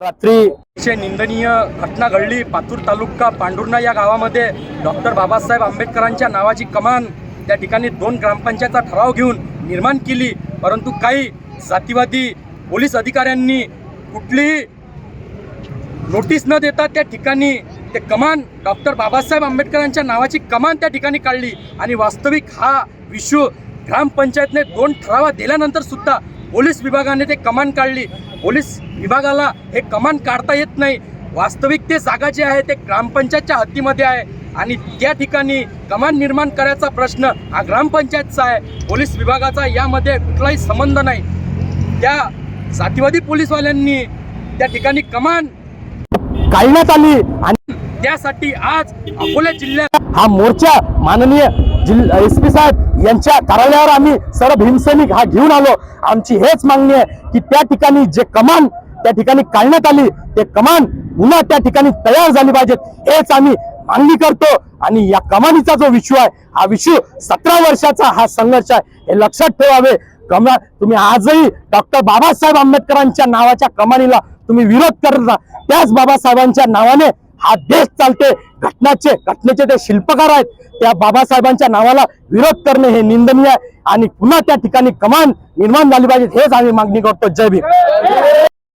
रात्री अतिशय निंदनीय घटना घडली. पातूर तालुका पांढुर्णा या गावामध्ये डॉक्टर बाबासाहेब आंबेडकरांच्या नावाची कमान त्या ठिकाणी दोन ग्रामपंचायतचा ठराव घेऊन निर्माण केली. परंतु काही जातीवादी पोलीस अधिकाऱ्यांनी कुठलीही नोटीस न देता त्या ठिकाणी ते कमान डॉक्टर बाबासाहेब आंबेडकरांच्या नावाची कमान त्या ठिकाणी काढली. आणि वास्तविक हा विश्व ग्रामपंचायतने दोन ठरावा दिल्यानंतर सुद्धा पोलीस विभागाने ते कमान काढली. पोलीस विभागाला हे कमान काढता येत नाही. वास्तविक ते जागा जे आहे ते ग्रामपंचायतच्या हद्दीमध्ये आहे. आणि त्या ठिकाणी कमान निर्माण करायचा प्रश्न हा ग्रामपंचायतचा आहे. पोलीस विभागाचा यामध्ये कुठलाही संबंध नाही. त्या जातीवादी पोलीसवाल्यांनी त्या ठिकाणी कमान काढण्यात आली. आणि त्यासाठी आज अकोला जिल्ह्यात हा मोर्चा माननीय जिल एस पी साहेब यांच्या कार्यालयावर आम्ही सर्व भीमसैनिक हा घेऊन आलो. आमची हेच मागणी आहे की त्या ठिकाणी जे कमान त्या ठिकाणी काढण्यात आली ते कमान पुन्हा त्या ठिकाणी तयार झाली पाहिजेत हेच आम्ही मागणी करतो. आणि या कमानीचा जो विषू आहे हा विषू सतरा वर्षाचा हा संघर्ष आहे. हे लक्षात ठेवावे. कमा तुम्ही आजही डॉक्टर बाबासाहेब आंबेडकरांच्या नावाच्या कमानीला तुम्ही विरोध करता त्याच बाबासाहेबांच्या नावाने हा देश चालते घटनाचे घटनेचे ते शिल्पकार आहेत त्या बाबासाहेबांच्या नावाला विरोध करणे हे निंदनीय आहे. आणि पुन्हा त्या ठिकाणी कमान निर्माण झाली पाहिजे हेच आम्ही मागणी करतो. जय भीम.